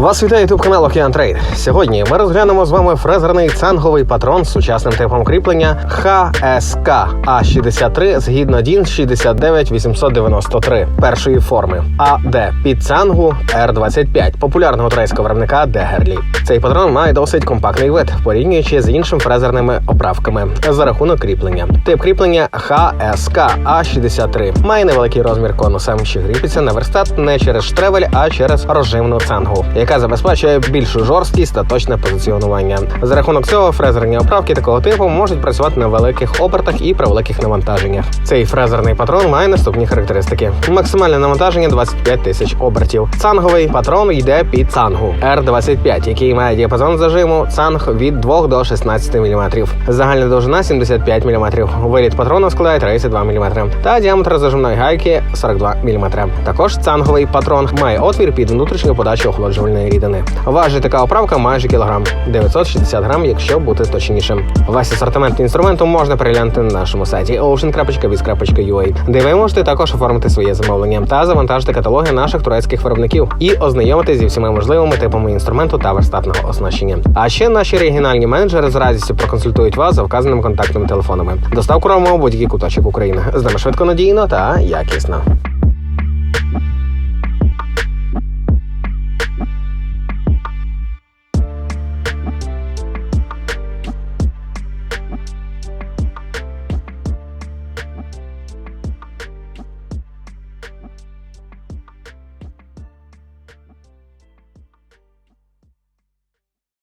Вас вітає ютуб канал Океан Трейд. Сьогодні ми розглянемо з вами фрезерний цанговий патрон з сучасним типом кріплення ХСК А63 згідно DIN 69893 першої форми АД під цангу Р25 популярного турецького виробника Дегерлі. Цей патрон має досить компактний вид, порівнюючи з іншими фрезерними оправками за рахунок кріплення. Тип кріплення ХСК А63 має невеликий розмір конуса, що кріпиться на верстат не через штревель, а через розжимну цангу, яка забезпечує більшу жорсткість та точне позиціонування. За рахунок цього фрезерні оправки такого типу можуть працювати на великих обертах і при великих навантаженнях. Цей фрезерний патрон має наступні характеристики: максимальне навантаження 25 тисяч обертів. Цанговий патрон йде під цангу R25, який має діапазон зажиму цанг від 2 до 16 мм. Загальна довжина 75 мм. Виліт патрона складає 32 мм. Та діаметр зажимної гайки 42 мм. Також цанговий патрон має отвір під внутрішню подачу охолоджувальної рідини. Важить така оправка майже кілограм 960 грам, якщо бути точнішим. Весь асортимент інструменту можна переглянути на нашому сайті ocean.biz.ua, де ви можете також оформити своє замовлення та завантажити каталоги наших турецьких виробників і ознайомитися зі всіма можливими типами інструменту та верстатного оснащення. А ще наші регіональні менеджери з радістю проконсультують вас за вказаними контактними телефонами. Доставку робимо будь-який куточок України. З нами швидко надійно та якісно.